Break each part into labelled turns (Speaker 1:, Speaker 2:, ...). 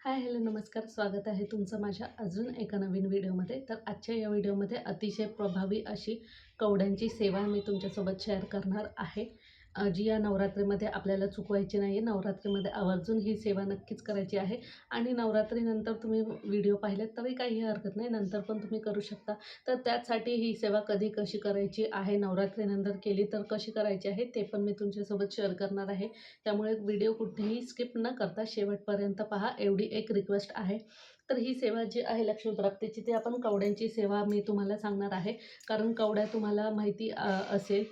Speaker 1: Hi hello नमस्कार. स्वागत आहे तुमचं माझ्या अजून एका नवीन व्हिडिओमध्ये. तर आजच्या या व्हिडिओमध्ये अतिशय प्रभावी अशी कवड्यांची सेवा मी तुमच्यासोबत शेअर करणार आहे. जी या नवरात्रीमध्ये आपल्याला चुकवायची नाही आहे नवरात्रीमध्ये आवर्जून ही सेवा नक्कीच करायची आहे. आणि नवरात्रीनंतर तुम्ही व्हिडिओ पाहिलेत तरी काही हरकत नाही. नंतर पण तुम्ही करू शकता. तर त्यासाठी ही सेवा कधी कशी करायची आहे नवरात्रीनंतर केली तर कशी करायची आहे ते पण मी तुमच्यासोबत शेअर करणार आहे. त्यामुळे व्हिडिओ कुठेही स्किप न करता शेवटपर्यंत पहा. एवढी एक रिक्वेस्ट आहे. तर ही सेवा जी आहे लक्ष्मी प्राप्तीची ती आपण कवड्यांची सेवा मी तुम्हाला सांगणार आहे. कारण कवड्या तुम्हाला माहिती असेल.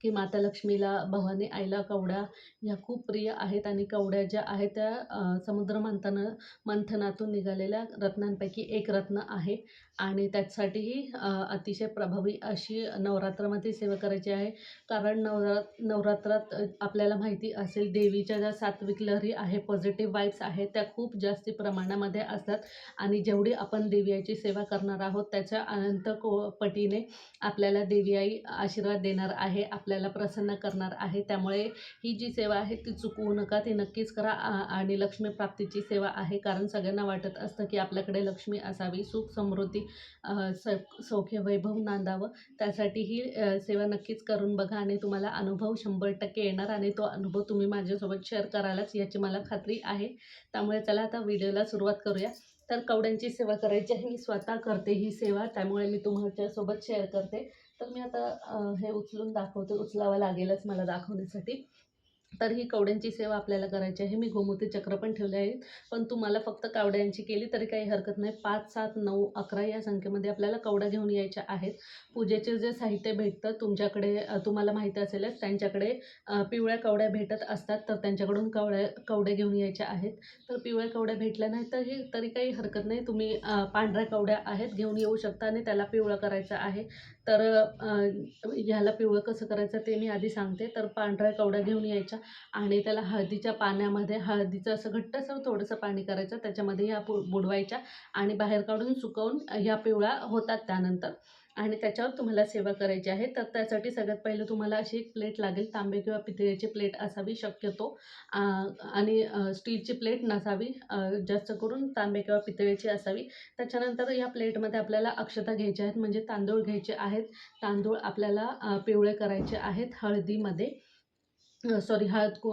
Speaker 1: की माता लक्ष्मीला भवानी आईला कवड्या ह्या खूप प्रिय आहेत आणि कवड्या ज्या आहेत त्या समुद्र मंथन मंथनातून निघालेल्या रत्नांपैकी एक रत्न आहे. आणि त्याचसाठीही अतिशय प्रभावी अशी नवरात्रामध्ये सेवा करायची आहे. कारण नवरा नवरात्रात आपल्याला माहिती असेल देवीच्या ज्या सात्विक लहरी आहे पॉझिटिव्ह वाईब्स आहेत त्या खूप जास्ती प्रमाणामध्ये असतात. आणि जेवढी आपण देवी आईची सेवा करणार आहोत त्याच्या अनंत को पटीने आपल्याला देवी आई आशीर्वाद देणार आहे आपल्याला प्रसन्न करणार आहे. त्यामुळे ही जी सेवा आहे ती चुकवू नका ती नक्कीच करा. आणि लक्ष्मी प्राप्तीची सेवा आहे. कारण सगळ्यांना वाटत असतं की आपल्याकडे लक्ष्मी असावी सुख समृद्धी स- सौख्य वैभव नांदावं. त्यासाठी ही सेवा नक्कीच करून बघा आणि तुम्हाला अनुभव शंभर टक्के येणार आणि तो अनुभव तुम्ही माझ्यासोबत शेअर करालाच याची मला खात्री आहे. त्यामुळे चला आता व्हिडिओला सुरुवात करूया. तर कवड्यांची सेवा करायची आहे. मी स्वतः करते ही सेवा त्यामुळे मी तुमच्यासोबत शेअर करते. तर मी आता हे उचलून दाखवते. उचलावं लागेलच मला दाखवण्यासाठी. तर ही कवड्यांची सेवा आपल्याला करायची आहे. मी गोमूत्री चक्र पण ठेवले आहेत पण तुम्हाला फक्त कावड्यांची केली तरी काही हरकत नाही. पाच सात नऊ अकरा या संख्येमध्ये आपल्याला कवडा घेऊन यायच्या आहेत. पूजेचे जे साहित्य भेटतं तुमच्याकडे तुम्हाला माहिती असेलच त्यांच्याकडे पिवळ्या कवड्या भेटत असतात तर त्यांच्याकडून कवड्या कवड्या घेऊन यायच्या आहेत. तर पिवळ्या कवड्या भेटल्या नाही तर हे तरी काही हरकत नाही. तुम्ही पांढऱ्या कवड्या आहेत घेऊन येऊ शकता आणि त्याला पिवळं करायचं आहे. तर ह्याला पिवळं कसं करायचं ते मी आधी सांगते. तर पांढऱ्या कवड्या घेऊन यायच्या. आणि त्याला हळदीच्या पाण्यामध्ये हळदीचं असं घट्टसर थोडंसं पाणी करायचं त्याच्यामध्ये ह्या बु बुडवायच्या आणि बाहेर काढून सुकवून ह्या पिवळ्या होतात त्यानंतर. आणि त्याच्यावर तुम्हाला सेवा करायची आहे. तर त्यासाठी सगळ्यात पहिलं तुम्हाला अशी एक प्लेट लागेल. तांबे किंवा पितळेची प्लेट असावी शक्यतो. आणि स्टीलची प्लेट नसावी. जास्त करून तांबे किंवा पितळेची असावी. त्याच्यानंतर या प्लेटमध्ये आपल्याला अक्षता घ्यायच्या आहेत म्हणजे तांदूळ घ्यायचे आहेत. तांदूळ आपल्याला पिवळे करायचे आहेत हळदीमध्ये. सॉरी हळद कु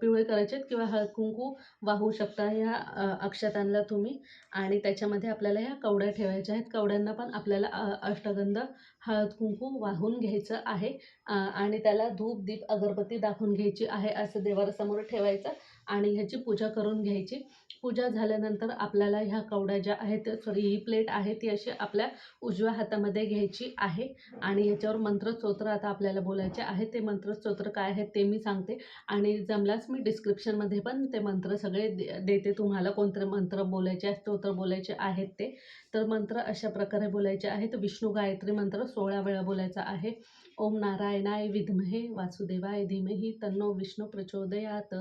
Speaker 1: पिवळे करायचे आहेत किंवा हळद कुंकू वाहू शकता ह्या अ, अक्षतांना तुम्ही. आणि त्याच्यामध्ये आपल्याला ह्या कवड्या ठेवायच्या आहेत. कवड्यांना पण आपल्याला अष्टगंध हळद कुंकू वाहून घ्यायचं आहे. आणि त्याला धूप दीप अगरबत्ती दाखवून घ्यायची आहे असं देवासमोर ठेवायचं. आणि ह्याची पूजा करून घ्यायची. पूजा झाल्यानंतर आपल्याला ह्या कवड्या ज्या आहेत सॉरी ही प्लेट आहे ती अशी आपल्या उजव्या हातामध्ये घ्यायची आहे आणि ह्याच्यावर मंत्रस्तोत्र आता आपल्याला बोलायचे आहे. ते मंत्रस्तोत्र काय आहेत ते मी सांगते आणि जमल्यास मी डिस्क्रिप्शनमध्ये पण ते मंत्र सगळे दे देते. तुम्हाला कोणते मंत्र बोलायचे स्तोत्र बोलायचे आहेत ते. तर मंत्र अशा प्रकारे बोलायचे आहेत. विष्णू गायत्री मंत्र सोळा वेळा बोलायचा आहे. ओम नारायणाय विद्महे वासुदेवाय धीमहि तन्नो विष्णू प्रचोदयात।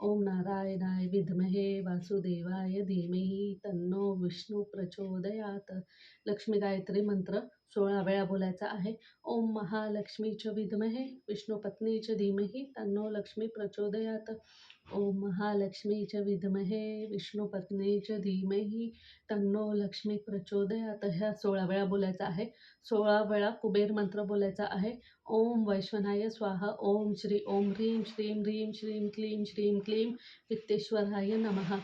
Speaker 1: ओम नारायणाय विद्महे वासुदेवाय धीमहि तन्नो विष्णू प्रचोदयात। लक्ष्मी गायत्री मंत्र सोळा वेळा बोलायचा आहे. ओम महालक्ष्मीच विद्महे विष्णुपत्नीच धीमहि तन्नो लक्ष्मी प्रचोदयात। ओम च विद्महे विष्णुपत्नीच धीमहि तन्नो लक्ष्मी प्रचोदयात. ह्या सोळा वेळा बोलायचा आहे. सोळा वेळा कुबेर मंत्र बोलायचा आहे. ओम वैश्वनाय स्वाहा. ओम श्री ओम ह्रीं श्रीं ह्रीं श्रीं क्लीं श्रीं क्लीं वित्तेश्वराय नमः.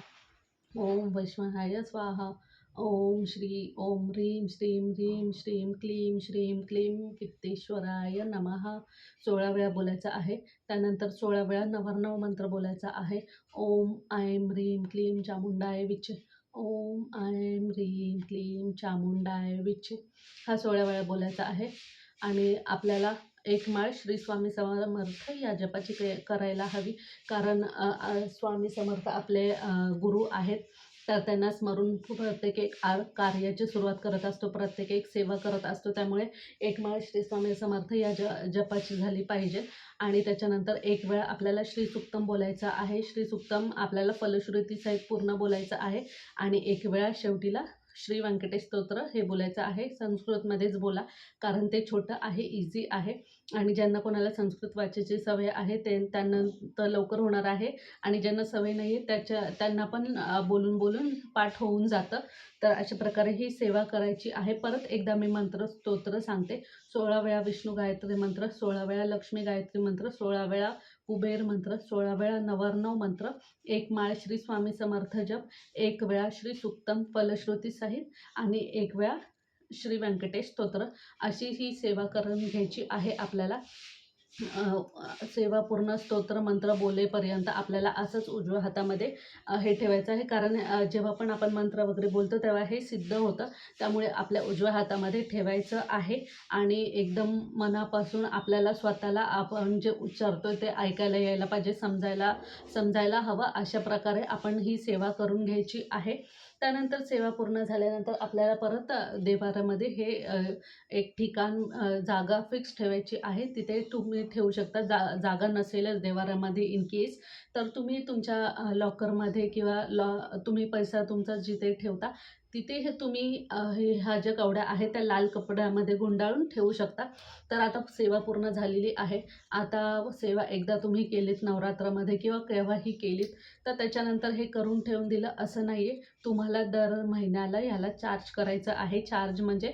Speaker 1: ओम वैश्वनाय स्वाहा. ओम श्री ओम ह्रीं श्रीं ह्रीं श्रीं क्लीं श्रीं क्लीं कित्तेश्वराय नमः. सोळा वेळा बोलायचा आहे. त्यानंतर सोळा वेळा नवरनव मंत्र बोलायचा आहे. ओम ऐं ह्रीं क्लीं चामुंडाय विच ओम ऐं ह्रीं क्लीं चामुंडाय विच हा सोळा वेळा बोलायचा आहे. आणि आपल्याला एक माळ श्री स्वामी समर्थ या जपाची के करायला हवी. कारण स्वामी समर्थ आपले गुरु आहेत. तर त्यांना स्मरून प्रत्येक एक आ कार्याची सुरुवात करत असतो प्रत्येक एक सेवा करत असतो. त्यामुळे एक माळ श्री स्वामी समर्थ या ज जपाची झाली पाहिजे. आणि त्याच्यानंतर एक वेळा आपल्याला श्री सुक्तम बोलायचं आहे. श्री सुक्तम आपल्याला फलश्रुतीसहित पूर्ण बोलायचं आहे. आणि एक वेळा शेवटीला श्री व्यंकटेश स्तोत्र हे बोलायचं आहे. संस्कृतमध्येच बोला कारण ते छोटं आहे इझी आहे. आणि ज्यांना कोणाला संस्कृत वाचायची सवय आहे ते त्यांना तर लवकर होणार आहे. आणि ज्यांना सवय नाही आहे त्याच्या त्यांना पण बोलून बोलून पाठ होऊन जातं. तर अशा प्रकारे ही सेवा करायची आहे. परत एकदा मी मंत्र स्तोत्र सांगते. सोळा वेळा विष्णू गायत्री मंत्र सोळा वेळा लक्ष्मी गायत्री मंत्र सोळा वेळा कुबेर मंत्र सोळा वेळा नवार्णव मंत्र एक माळ श्री स्वामी समर्थ जप एक वेळा श्री सुक्तम फलश्रुती सहित आणि एक वेळा श्री व्यंकटेश स्तोत्र. अशी ही सेवा करून घ्यायची आहे आपल्याला. सेवा पूर्ण स्तोत्र मंत्र बोलेपर्यंत आपल्याला असंच उजव्या हातामध्ये हे ठेवायचं आहे. कारण जेव्हा पण आपण मंत्र वगैरे बोलतो तेव्हा हे सिद्ध होतं. त्यामुळे आपल्या उजव्या हातामध्ये ठेवायचं आहे. आणि एकदम मनापासून आपल्याला स्वतःला आपण जे उच्चारतो ते ऐकायला यायला पाहिजे समजायला समजायला हवं. अशा प्रकारे आपण ही सेवा करून घ्यायची आहे. त्यानंतर सेवा पूर्ण झाल्यानंतर आपल्याला परत देवारामध्ये हे एक ठिकाण जागा फिक्स ठेवायची आहे. तिथे तुम्ही ठेवू शकता. जा जागा नसेलच देवारामध्ये इन केस तर तुम्ही तुमच्या लॉकरमध्ये किंवा लॉ तुम्ही पैसा तुमचा जिथे ठेवता तिथे हे तुम्ही ह्या ज्या कवड्या आहेत त्या लाल कपड्यामध्ये गुंडाळून ठेवू शकता. तर आता सेवा पूर्ण झालेली आहे. आता सेवा एकदा तुम्ही केलीत नवरात्रामध्ये किंवा केव्हाही केलीत तर त्याच्यानंतर हे करून ठेवून दिलं असं नाही आहे तुम्हाला दर महिन्याला याला चार्ज करायचं आहे. चार्ज म्हणजे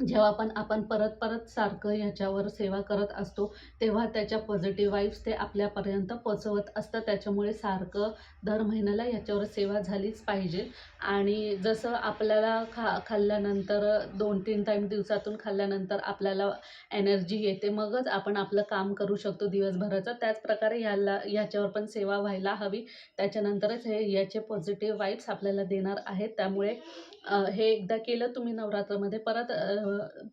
Speaker 1: जेव्हा पण आपण परत परत सारखं ह्याच्यावर सेवा करत असतो तेव्हा त्याच्या पॉझिटिव्ह वाईब्स ते आपल्यापर्यंत पोचवत असतं त्याच्यामुळे सारखं दर महिन्याला ह्याच्यावर सेवा झालीच पाहिजे. आणि जसं आपल्याला खा खाल्ल्यानंतर दोन तीन टाईम दिवसातून खाल्ल्यानंतर आपल्याला एनर्जी येते मगच आपण आपलं काम करू शकतो दिवसभराचं. त्याचप्रकारे ह्याला ह्याच्यावर पण सेवा व्हायला हवी. त्याच्यानंतरच हे याचे पॉझिटिव्ह वाईब्स आपल्याला देणार आहेत. त्यामुळे हे एकदा केलं तुम्ही नवरात्रामध्ये परत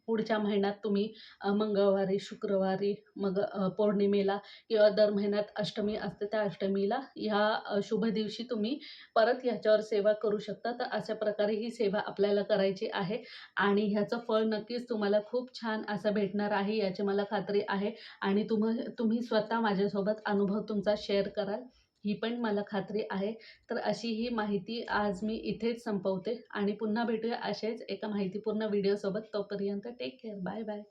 Speaker 1: पुढच्या महिन्यात तुम्ही मंगळवारी शुक्रवारी मग पौर्णिमेला किंवा दर महिन्यात अष्टमी असते त्या अष्टमीला ह्या शुभ दिवशी तुम्ही परत ह्याच्यावर सेवा करू शकता. तर अशा प्रकारे ही सेवा आपल्याला करायची आहे आणि ह्याचं फळ नक्कीच तुम्हाला खूप छान असं भेटणार आहे याची मला खात्री आहे आणि तुम तुम्ही स्वतः माझ्यासोबत अनुभव तुमचा शेअर कराल. ही पण मला खात्री आहे. तर अशी ही माहिती आज मी इथेच संपवते आणि पुन्हा भेटूया असेच एका माहितीपूर्ण व्हिडिओसोबत तोपर्यंत टेक केअर बाय बाय